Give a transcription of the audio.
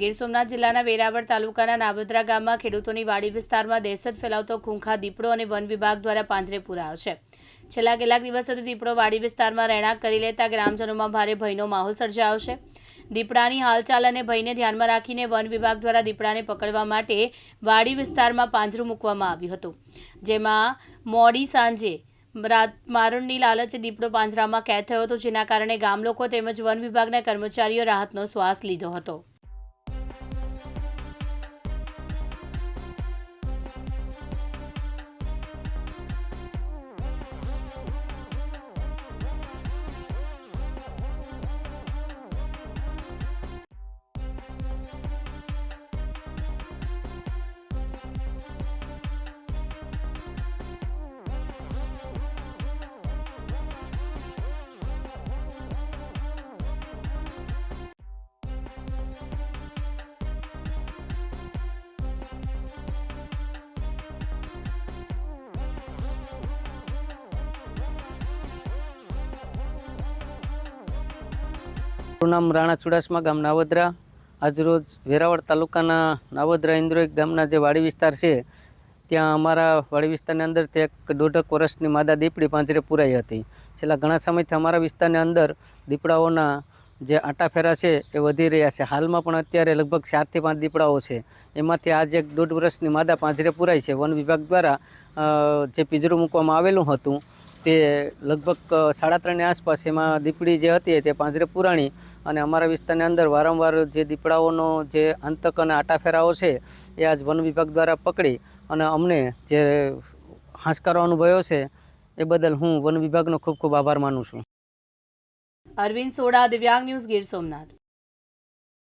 ગીર સોમનાથ જિલ્લાના વેરાવળ તાલુકાના નાબદરા ગામમાં ખેડૂતોની વાડી વિસ્તારમાં દહેશત ફેલાવતો ખૂંખા દીપડો અને વન વિભાગ દ્વારા પાંજરે પૂરાયો છે. છેલ્લા કેટલાક દિવસોથી દીપડો વાડી વિસ્તારમાં રહેણાંક કરી લેતા ગ્રામજનોમાં ભારે ભયનો માહોલ સર્જાયો છે. દીપડાની હાલચાલ અને ભયને ધ્યાનમાં રાખીને વન વિભાગ દ્વારા દીપડાને પકડવા માટે વાડી વિસ્તારમાં પાંજરું મૂકવામાં આવ્યું હતું. જેમાં મોડી સાંજે મારણની લાલચે દીપડો પાંજરામાં કેદ થયો હતો, જેના કારણે ગામ લોકો તેમજ વન વિભાગના કર્મચારીઓ રાહતનો શ્વાસ લીધો હતો. મારું નામ રાણા ચુડાસમા ગામ નાવદરા. આજરોજ વેરાવળ તાલુકાના નાવદરા ઇન્દ્રોઈ ગામના જે વાડી વિસ્તાર છે, ત્યાં અમારા વાડી વિસ્તારની અંદર તે એક દોઢક વર્ષની માદા દીપડી પાંજરે પુરાઈ હતી. છેલ્લા ઘણા સમયથી અમારા વિસ્તારની અંદર દીપડાઓના જે આટાફેરા છે એ વધી રહ્યા છે. હાલમાં પણ અત્યારે લગભગ ચારથી પાંચ દીપડાઓ છે. એમાંથી આજે એક દોઢ વર્ષની માદા પાંજરે પુરાઈ છે. વન વિભાગ દ્વારા જે પિંજરું મૂકવામાં આવેલું હતું તે લગભગ સાડા ત્રણની આસપાસ એમાં દીપડી જે હતી તે પાંજરે પુરાણી અને અમારા વિસ્તારની અંદર વારંવાર જે દીપડાઓનો જે આંતક અને આટાફેરાઓ છે એ આજ વન વિભાગ દ્વારા પકડી અને અમને જે હાંસકારો અનુભવ્યો છે એ બદલ હું વન વિભાગનો ખૂબ ખૂબ આભાર માનું છું. અરવિંદ સોડા, દિવ્યાંગ ન્યૂઝ ગીર સોમનાથ.